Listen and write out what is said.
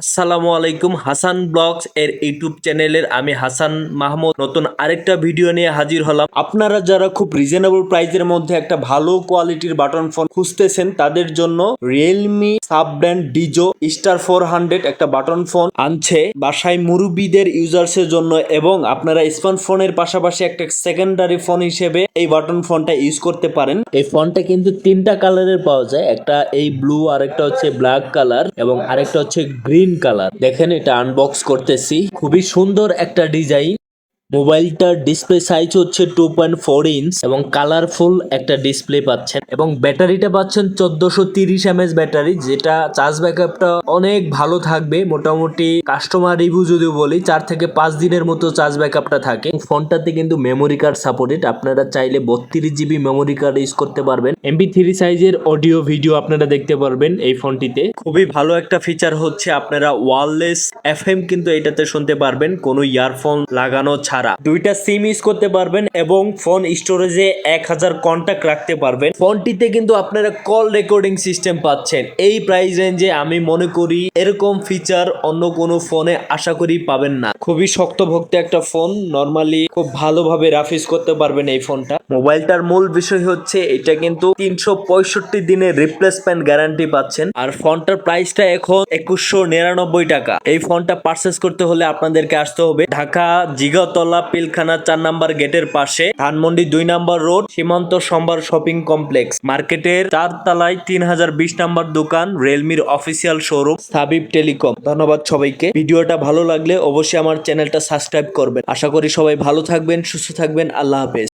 আসসালামু আলাইকুম, হাসান ব্লগস এর ইউটিউব চ্যানেলের আমি হাসান মাহমুদ। নতুন আরেকটা ভিডিও নিয়ে হাজির হলাম। আপনারা যারা খুব রিজনেবল প্রাইসের মধ্যে একটা ভালো কোয়ালিটির বাটন ফোন খুঁজতেছেন, তাদের জন্য Realme sub brand Dizo star four hundred একটা বাটন ফোন আনছে। বাসায় মুরব্বীদের ইউজার্সের জন্য এবং আপনারা স্মার্ট স্মার্টফোনের পাশাপাশি একটা সেকেন্ডারি ফোন হিসেবে এই বাটন ফোনটা ইউজ করতে পারেন। এই ফোনটা কিন্তু তিনটা কালারের পাওয়া যায়, একটা এই ব্লু আরেকটা হচ্ছে ব্ল্যাক কালার এবং আরেকটা হচ্ছে গ্রিন কালার। দেখেন এটা আনবক্স করতেছি। খুবই সুন্দর একটা ডিজাইন মোবাইলটার ডিসপ্লে সাইজ হচ্ছে টু পয়েন্ট ফোর ইঞ্চ এবং কালারফুল একটা ডিসপ্লে পাচ্ছেন এবং ব্যাটারিটা পাচ্ছেন চোদ্দশো তিরিশ এমএস ব্যাটারি, যেটা চার্জ ব্যাকআপটা অনেক ভালো থাকবে। মোটামুটি কাস্টমার রিভিউ যদি বলি, চার থেকে পাঁচ দিনের মতো চার্জ ব্যাকআপটা থাকে। ফোনটাতে কিন্তু মেমোরি কার্ড সাপোর্টেড আপনারা চাইলে বত্রিশ জিবি মেমোরি কার্ড ইউজ করতে পারবেন। এমবি থ্রি সাইজের অডিও ভিডিও আপনারা দেখতে পারবেন এই ফোনটিতে খুবই ভালো একটা ফিচার হচ্ছে আপনারা ওয়ারলেস এফএম কিন্তু এটাতে শুনতে পারবেন। কোনো ইয়ারফোন লাগানো ছাড়া দুইটা সিম ইউজ করতে পারবেন এবং ফোন স্টোরেজে এক হাজার কন্ট্যাক্ট রাখতে পারবেন। ফোনটিতে কিন্তু আপনারা কল রেকর্ডিং সিস্টেম পাচ্ছেন। এই প্রাইস রেঞ্জে আমি মনে করি এরকম ফিচার অন্য কোনো ফোনে আশা করি পাবেন না। খুবই শক্তভক্ত একটা ফোন নর্মালি খুব ভালোভাবে রাফিজ করতে পারবেন এই ফোনটা মোবাইলটার মূল বিষয় হচ্ছে এটা কিন্তু তিনশো পঁয়ষট্টি দিনের রিপ্লেসমেন্ট গ্যারান্টি পাচ্ছেন। আর ফোনটার প্রাইসটা এখন একুশশো নিরানব্বই টাকা। এই ফোনটা পারচেস করতে হলে আপনাদেরকে আসতে হবে ঢাকা জিগাতলা পিলখানা চার নাম্বার গেটের পাশে। ধানমন্ডি দুই নাম্বার রোড, সীমান্ত সম্বার শপিং কমপ্লেক্স। মার্কেটের চার তালায় তিন হাজার বিশ নাম্বার দোকান, রেলমির অফিসিয়াল শোরুম, সাবিব টেলিকম। ধন্যবাদ সবাইকে। ভিডিওটা ভালো লাগলে অবশ্যই আমার চ্যানেলটা সাবস্ক্রাইব করবেন। আশা করি সবাই ভালো থাকবেন, সুস্থ থাকবেন। আল্লাহ হাফেজ।